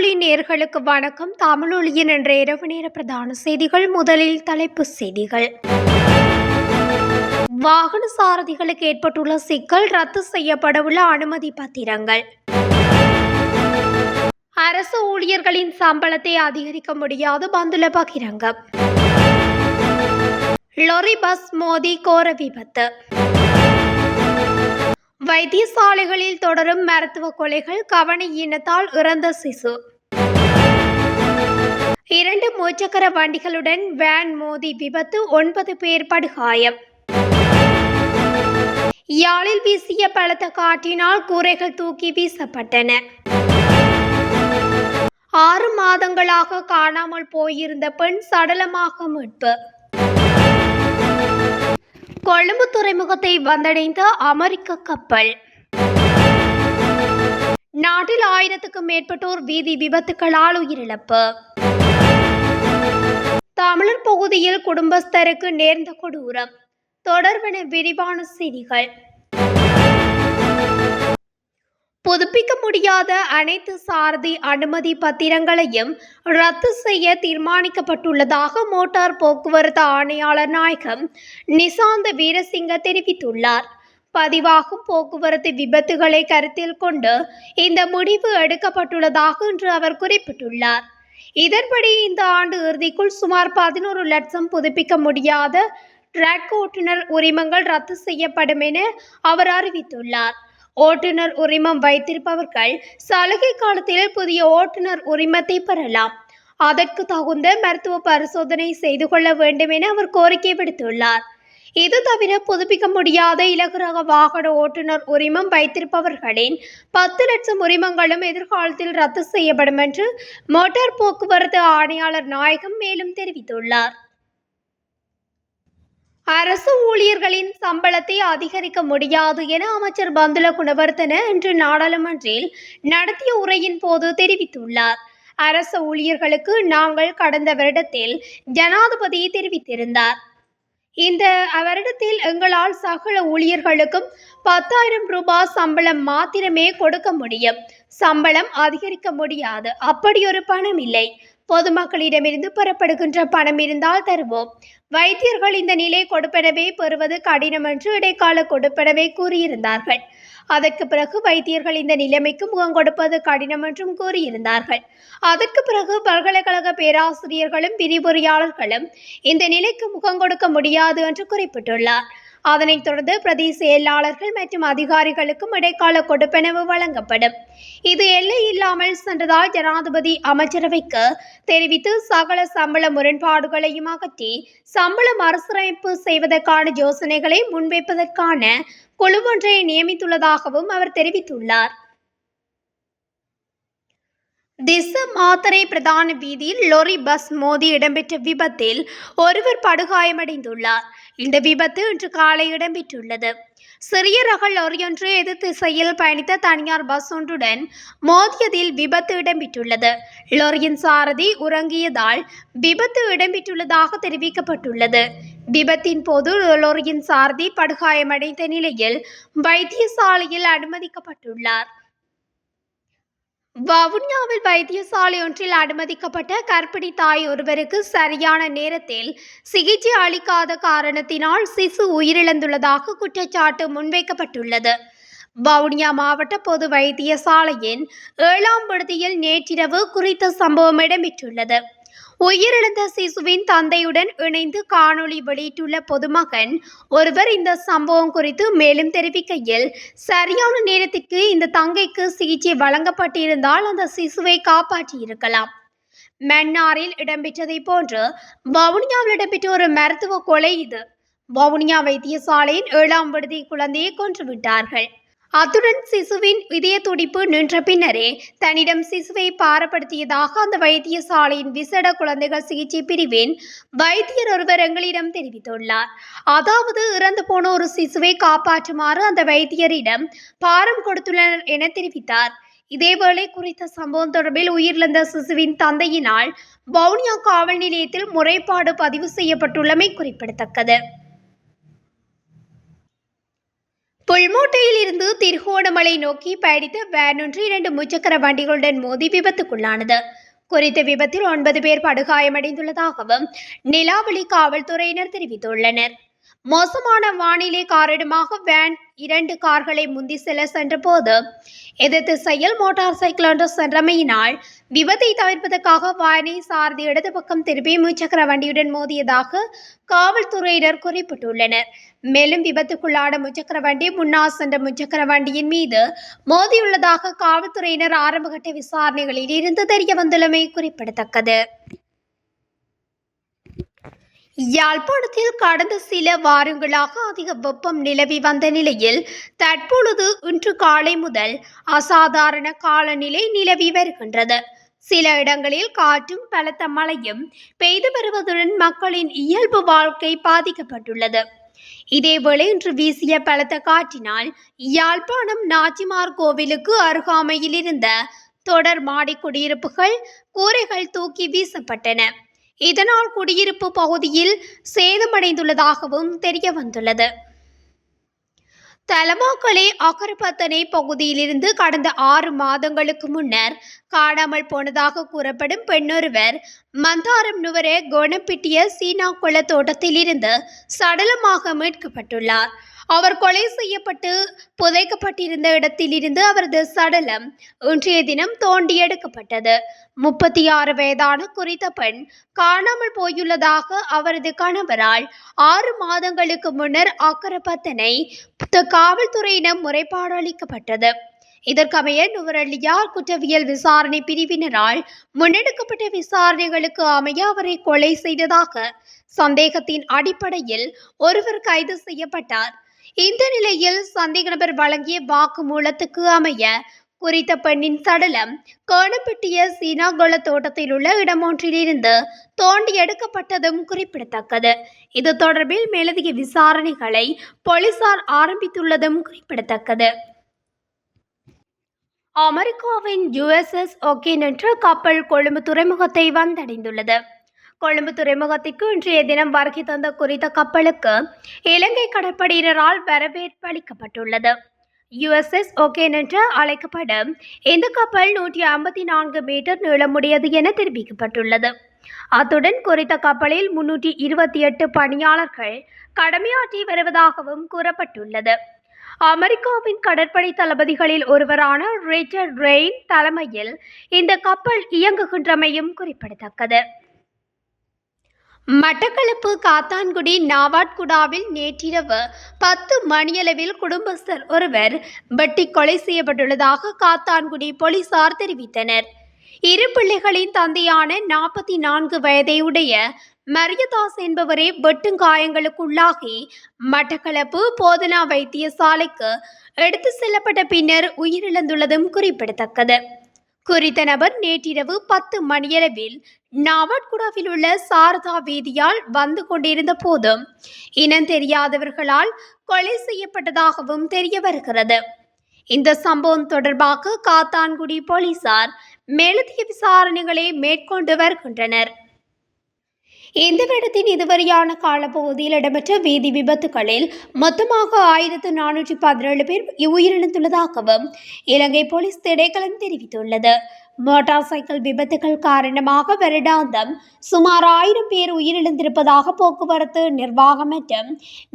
தமிழொலி நேர்களுக்கு வணக்கம். தமிழொலியின் என்ற இரவு நேர பிரதான செய்திகள் முதலில் தலைப்பு செய்திகள். வாகன சாரதிகளுக்கு ஏற்பட்டுள்ள சிக்கல் ரத்து செய்யப்படவுள்ள அனுமதி பத்திரங்கள். அரசு ஊழியர்களின் சம்பளத்தை அதிகரிக்க முடியாது பந்துல பகிரங்கம். லொரி பஸ் மோதி கோர விபத்து. வைத்தியசாலைகளில் தொடரும் மருத்துவ கொலைகள் கவன ஈனத்தால் இறந்த சிசு. இரண்டு முச்சக்கர வண்டிகளுடன் வேன் மோதி விபத்து ஒன்பது பேர் படுகாயம். யாழில் வீசிய பலத்த காற்றினால் கூரைகள் தூக்கி வீசப்பட்டன. ஆறு மாதங்களாக காணாமல் போயிருந்த பெண் சடலமாக மீட்பு. கொழும்பு துறைமுகத்தை வந்தடைந்த அமெரிக்க கப்பல். நாட்டில் ஆயிரத்துக்கும் மேற்பட்டோர் வீதி விபத்துகளால் உயிரிழப்பு. தமிழர் பகுதியில் குடும்பஸ்தருக்கு நேர்ந்த கொடூரம். தொடர்பென விரிவான செய்திகள். புதுப்பிக்க முடியாத அனைத்து சாரதி அனுமதி பத்திரங்களையும் ரத்து செய்ய தீர்மானிக்கப்பட்டுள்ளதாக மோட்டார் போக்குவரத்து ஆணையாளர் நாயகம் நிசாந்த வீரசிங்க தெரிவித்துள்ளார். பதிவாகும் போக்குவரத்து விபத்துகளை கருத்தில் கொண்டு இந்த முடிவு எடுக்கப்பட்டுள்ளதாக இன்று அவர் குறிப்பிட்டுள்ளார். இதன்படி இந்த ஆண்டு இறுதிக்குள் சுமார் பதினோரு லட்சம் புதுப்பிக்க முடியாத ட்ரக் ஓட்டுநர் உரிமங்கள் ரத்து செய்யப்படும் என அவர் அறிவித்துள்ளார். ஓட்டுநர் உரிமம் வைத்திருப்பவர்கள் சலுகை காலத்தில் புதிய ஓட்டுநர் உரிமத்தை பெறலாம். அதற்கு தகுந்த மருத்துவ பரிசோதனை செய்து கொள்ள வேண்டும் என அவர் கோரிக்கை விடுத்துள்ளார். இது தவிர புதுப்பிக்க முடியாத இலகுரக வாகன ஓட்டுநர் உரிமம் வைத்திருப்பவர்களின் பத்து லட்சம் உரிமங்களும் எதிர்காலத்தில் ரத்து செய்யப்படும் என்று மோட்டார் போக்குவரத்து ஆணையாளர் நாயகம் மேலும் தெரிவித்துள்ளார். அரசு ஊழியர்களின் சம்பளத்தை அதிகரிக்க முடியாது என அமைச்சர் பந்துல குணவர்த்தன இன்று நாடாளுமன்றில் நடத்திய உரையின் போது தெரிவித்துள்ளார். அரசு ஊழியர்களுக்கு நாங்கள் கடந்த வருடத்தில் ஜனாதிபதி தெரிவித்திருந்தார். இந்த வருடத்தில் எங்களால் சகல ஊழியர்களுக்கும் பத்தாயிரம் ரூபாய் சம்பளம் மாத்திரமே கொடுக்க முடியும். சம்பளம் அதிகரிக்க முடியாது. அப்படி ஒரு பணம் இல்லை. பொதுமக்களிடமிருந்து பெறப்படுகின்ற பணம் இருந்தால் தருவோம். வைத்தியர்கள் இந்த நிலை கொடுப்பனவை பெறுவது கடினம் என்று இடைக்கால கொடுப்பனவை கூறியிருந்தார்கள். அதற்கு பிறகு வைத்தியர்கள் இந்த நிலைமைக்கு முகம் கொடுப்பது கடினம் என்றும் கூறியிருந்தார்கள். அதற்கு பிறகு பல்கலைக்கழக பேராசிரியர்களும் விரிவுரையாளர்களும் இந்த நிலைக்கு முகம் கொடுக்க முடியாது என்று குறிப்பிட்டுள்ளார். அதனைத் தொடர்ந்து பிரதி செயலாளர்கள் மற்றும் அதிகாரிகளுக்கும் இடைக்கால கொடுப்பனவு வழங்கப்படும். இது எல்லை இல்லாமல் சென்றதால் ஜனாதிபதி அமைச்சரவைக்கு தெரிவித்து சகல சம்பள முரண்பாடுகளையும் அகற்றி சம்பள மறுசீரமைப்பு செய்வதற்கான யோசனைகளை முன்வைப்பதற்கான குழு ஒன்றை நியமித்துள்ளதாகவும் அவர் தெரிவித்துள்ளார். திச மாத்தரை பிரதான வீதியில் லொரி பஸ் மோதி இடம்பெற்ற விபத்தில் ஒருவர் படுகாயமடைந்துள்ளார். இந்த விபத்து இன்று காலை இடம்பெற்றுள்ளது. சிறிய ரக லொரியொன்று எதிர் திசையில் பயணித்த தனியார் பஸ் ஒன்றுடன் மோதியதில் விபத்து இடம்பெற்றுள்ளது. லொரியின் சாரதி உறங்கியதால் விபத்து இடம்பெற்றுள்ளதாக தெரிவிக்கப்பட்டுள்ளது. விபத்தின் போது லொரியின் சாரதி படுகாயமடைந்த நிலையில் வைத்தியசாலையில் அனுமதிக்கப்பட்டுள்ளார். வவுனியாவில் வைத்தியசாலை ஒன்றில் அனுமதிக்கப்பட்ட கர்ப்பிணி தாய் ஒருவருக்கு சரியான நேரத்தில் சிகிச்சை அளிக்காத காரணத்தினால் சிசு உயிரிழந்துள்ளதாக குற்றச்சாட்டு முன்வைக்கப்பட்டுள்ளது. வவுனியா மாவட்ட பொது வைத்தியசாலையின் ஏழாம் விடுதியில் நேற்றிரவு குறித்த சம்பவம் இடம்பெற்றுள்ளது. உயிரிழந்த சிசுவின் தந்தையுடன் இணைந்து காணொளி வெளியிட்டுள்ள பொதுமகன் ஒருவர் இந்த சம்பவம் குறித்து மேலும் தெரிவிக்கையில் சரியான நேரத்திற்கு இந்த தங்கைக்கு சிகிச்சை வழங்கப்பட்டிருந்தால் அந்த சிசுவை காப்பாற்றியிருக்கலாம். மன்னாரில் இடம்பெற்றதை போன்று வவுனியாவில் இடம்பெற்ற ஒரு மருத்துவ கொலை இது. வவுனியா வைத்தியசாலையின் ஏழாம் விடுதி குழந்தையை கொன்றுவிட்டார்கள் அத்துடன் சிசுவின் இதய துடிப்பு நின்ற பின்னரே தன்னிடம் சிசுவை பாரப்படுத்தியதாக அந்த வைத்தியசாலையின் விசேட குழந்தைகள் சிகிச்சை பிரிவின் வைத்தியர் ஒருவர் எங்களிடம் தெரிவித்துள்ளார். அதாவது இறந்து போன ஒரு சிசுவை காப்பாற்றுமாறு அந்த வைத்தியரிடம் பாரம் கொடுத்துள்ளனர் என தெரிவித்தார். இதேவேளை குறித்த சம்பவம் தொடர்பில் உயிரிழந்த சிசுவின் தந்தையினால் வவுனியா காவல் நிலையத்தில் முறைப்பாடு பதிவு செய்யப்பட்டுள்ளமை குறிப்பிடத்தக்கது. புல்மோட்டையில் இருந்து திருகோணமலை நோக்கி பயணித்த வேன் ஒன்று இரண்டு முச்சக்கர வண்டிகளுடன் மோதி விபத்துக்குள்ளானது. குறித்த விபத்தில் ஒன்பது பேர் படுகாயமடைந்துள்ளதாகவும் நிலாவளி காவல்துறையினர் தெரிவித்துள்ளனர். மோசமான வானிலை காரணமாக வேன் இரண்டு கார்களை முந்தி செல்ல சென்றபோது எதிர் திசையில் மோட்டார் சைக்கிள் ஒன்று சென்றமையினால் விபத்தை தவிர்ப்பதற்காக வானை சார்ந்து இடது பக்கம் திரும்பி முச்சக்கர வண்டியுடன் மோதியதாக காவல்துறையினர் குறிப்பிட்டுள்ளனர். மேலும் விபத்துக்குள்ளான முச்சக்கர வண்டி முன்னால் சென்ற முச்சக்கர வண்டியின் மீது மோதியுள்ளதாக காவல்துறையினர் ஆரம்பகட்ட விசாரணைகளில் இருந்து தெரிய வந்துள்ளமை குறிப்பிடத்தக்கது. யாழ்ப்பாணத்தில் கடந்த சில வாரங்களாக அதிக வெப்பம் நிலவி வந்த நிலையில் தற்பொழுது இன்று காலை முதல் அசாதாரண காலநிலை நிலவி வருகின்றது. சில இடங்களில் காற்றும் பலத்த மழையும் பெய்து வருவதுடன் மக்களின் இயல்பு வாழ்க்கை பாதிக்கப்பட்டுள்ளது. இதேவேளை இன்று வீசிய பலத்த காற்றினால் யாழ்ப்பாணம் நாச்சிமார் கோவிலுக்கு அருகாமையில் இருந்த தொடர் மாடி குடியிருப்புகள் கூரைகள் தூக்கி வீசப்பட்டன. இதனால் குடியிருப்பு பகுதியில் சேதமடைந்துள்ளதாகவும் தெரிய வந்துள்ளது தலமாக்கலை அகர்பத்தனை பகுதியிலிருந்து கடந்த ஆறு மாதங்களுக்கு முன்னர் காணாமல் போனதாக கூறப்படும் பெண்ணொருவர் மந்தாரம் நுவர கோணப்பிட்டிய சீனா குள தோட்டத்திலிருந்து சடலமாக மீட்கப்பட்டுள்ளார். அவர் கொலை செய்யப்பட்டு புதைக்கப்பட்டிருந்த இடத்திலிருந்து அவரது சடலம் இன்றைய தினம் தோண்டி எடுக்கப்பட்டது முப்பத்தி ஆறு வயதான குறித்த பெண் காணாமல் போயுள்ளதாக அவரது கணவரால் ஆறு மாதங்களுக்கு முன்னர் அக்கரப்பத்தனை காவல்துறையிடம் முறைப்பாடு அளிக்கப்பட்டது. இதற்கமைய நுவரலியார் குற்றவியல் விசாரணை பிரிவினரால் முன்னெடுக்கப்பட்ட விசாரணைகளுக்கு அமைய அவரை கொலை செய்ததாக சந்தேகத்தின் அடிப்படையில் ஒருவர் கைது செய்யப்பட்டார். இந்த நிலையில் சந்தேக நபர் வழங்கிய வாக்குமூலத்துக்கு அமைய குறித்த பெண்ணின் சடலம் கோணப்பட்டிய சீனாகோள தோட்டத்தில் உள்ள இடமொன்றிலிருந்து தோண்டி எடுக்கப்பட்டதும் குறிப்பிடத்தக்கது. இது தொடர்பில் மேலதிக விசாரணைகளை போலீசார் ஆரம்பித்துள்ளதும் குறிப்பிடத்தக்கது. அமெரிக்காவின் யுஎஸ்எஸ் ஓகே என்ற கப்பல் கொழும்பு துறைமுகத்தை வந்தடைந்துள்ளது. கொழும்பு துறைமுகத்திற்கு இன்றைய தினம் வருகை தந்த குறித்த கப்பலுக்கு இலங்கை கடற்படையினரால் வரவேற்பு அளிக்கப்பட்டுள்ளது. யுஎஸ்எஸ் ஓகே என்று அழைக்கப்படும் இந்த கப்பல் நூற்றி ஐம்பத்தி நான்கு மீட்டர் நீளமுடையது என தெரிவிக்கப்பட்டுள்ளது. அத்துடன் குறித்த கப்பலில் முன்னூற்றி இருபத்தி எட்டு பணியாளர்கள் கடமையாற்றி வருவதாகவும் கூறப்பட்டுள்ளது. அமெரிக்காவின் கடற்படை தளபதிகளில் ஒருவரான ரிச்சர்ட் ரெயின் தலைமையில் இந்த கப்பல் இயங்குகின்றமையும் குறிப்பிடத்தக்கது. மட்டக்களப்பு காத்தான்குடி நாவாட்குடாவில் நேற்றிரவு பத்து மணியளவில் குடும்பஸ்தர் ஒருவர் வெட்டி கொலை செய்யப்பட்டுள்ளதாக காத்தான்குடி போலீசார் தெரிவித்தனர். இரு பிள்ளைகளின் தந்தையான நாற்பத்தி நான்கு வயதையுடைய மரியதாஸ் என்பவரே வெட்டுங்காயங்களுக்குள்ளாகி மட்டக்களப்பு போதனா வைத்தியசாலைக்கு எடுத்து செல்லப்பட்ட பின்னர் உயிரிழந்துள்ளதும் குறிப்பிடத்தக்கது. குறித்த நபர் நேற்றிரவு பத்து மணியளவில் நாவட்குடாவில் உள்ள சாரதா வீதியால் வந்து கொண்டிருந்த போது இனம் தெரியாதவர்களால் கொலை செய்யப்பட்டதாகவும் தெரிய வருகிறது. இந்த சம்பவம் தொடர்பாக காத்தான்குடி போலீசார் மேலதிக விசாரணைகளை மேற்கொண்டு வருகின்றனர். இந்த வருடத்தின் இதுவரையான காலப்பகுதியில் இடம்பெற்ற வீதி விபத்துகளில் மொத்தமாக ஆயிரத்து நானூற்றி பதினேழு பேர் உயிரிழந்துள்ளதாகவும் இலங்கை போலீஸ் திணைக்களம் தெரிவித்துள்ளது. மோட்டார் சைக்கிள் விபத்துகள் காரணமாக வருடாந்தம் சுமார் ஆயிரம் பேர் உயிரிழந்திருப்பதாக போக்குவரத்து நிர்வாகம் மற்றும்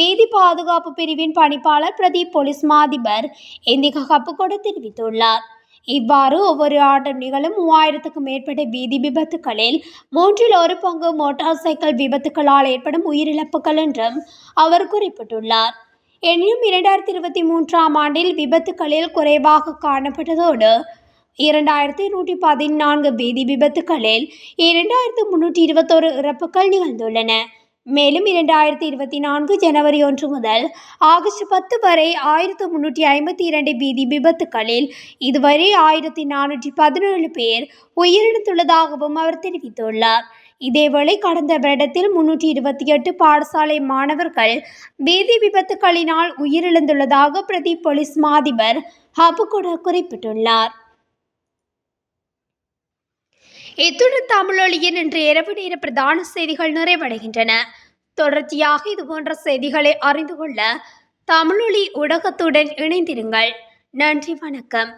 வீதி பாதுகாப்பு பிரிவின் பணிப்பாளர் பிரதீப் போலீஸ் மாதிபர் இந்திக கப்புக்கொடு தெரிவித்துள்ளார். இவ்வாறு ஒவ்வொரு ஆண்டும் நிகழும் மூவாயிரத்துக்கும் மேற்பட்ட வீதி விபத்துகளில் மூன்றில் ஒரு பங்கு மோட்டார் சைக்கிள் விபத்துகளால் ஏற்படும் உயிரிழப்புகள் என்றும் அவர் குறிப்பிட்டுள்ளார். எனினும் இரண்டாயிரத்தி இருபத்தி மூன்றாம் ஆண்டில் விபத்துகளில் குறைவாக காணப்பட்டதோடு இரண்டாயிரத்தி நூற்றி பதினான்கு வீதி விபத்துகளில் இரண்டாயிரத்து முன்னூற்றி இருபத்தோரு இறப்புகள் நிகழ்ந்துள்ளன. மேலும் இரண்டாயிரத்தி இருபத்தி நான்கு ஜனவரி ஒன்று முதல் ஆகஸ்ட் பத்து வரை ஆயிரத்தி முன்னூற்றி ஐம்பத்தி இரண்டு வீதி விபத்துகளில் இதுவரை ஆயிரத்தி நானூற்றி பதினேழு பேர் உயிரிழந்துள்ளதாகவும் அவர் தெரிவித்துள்ளார். இதேவேளை கடந்த வருடத்தில் முன்னூற்றி இருபத்தி எட்டு பாடசாலை மாணவர்கள் வீதி விபத்துகளினால் உயிரிழந்துள்ளதாக பிரதி போலீஸ் மாதிபர் ஹபுகுட குறிப்பிட்டுள்ளார். இத்துடன் தமிழொலியின் இன்று இரவு நேர பிரதான செய்திகள் நிறைவடைகின்றன. தொடர்ச்சியாக இதுபோன்ற செய்திகளை அறிந்து கொள்ள தமிழொலி ஊடகத்துடன் இணைந்திருங்கள். நன்றி வணக்கம்.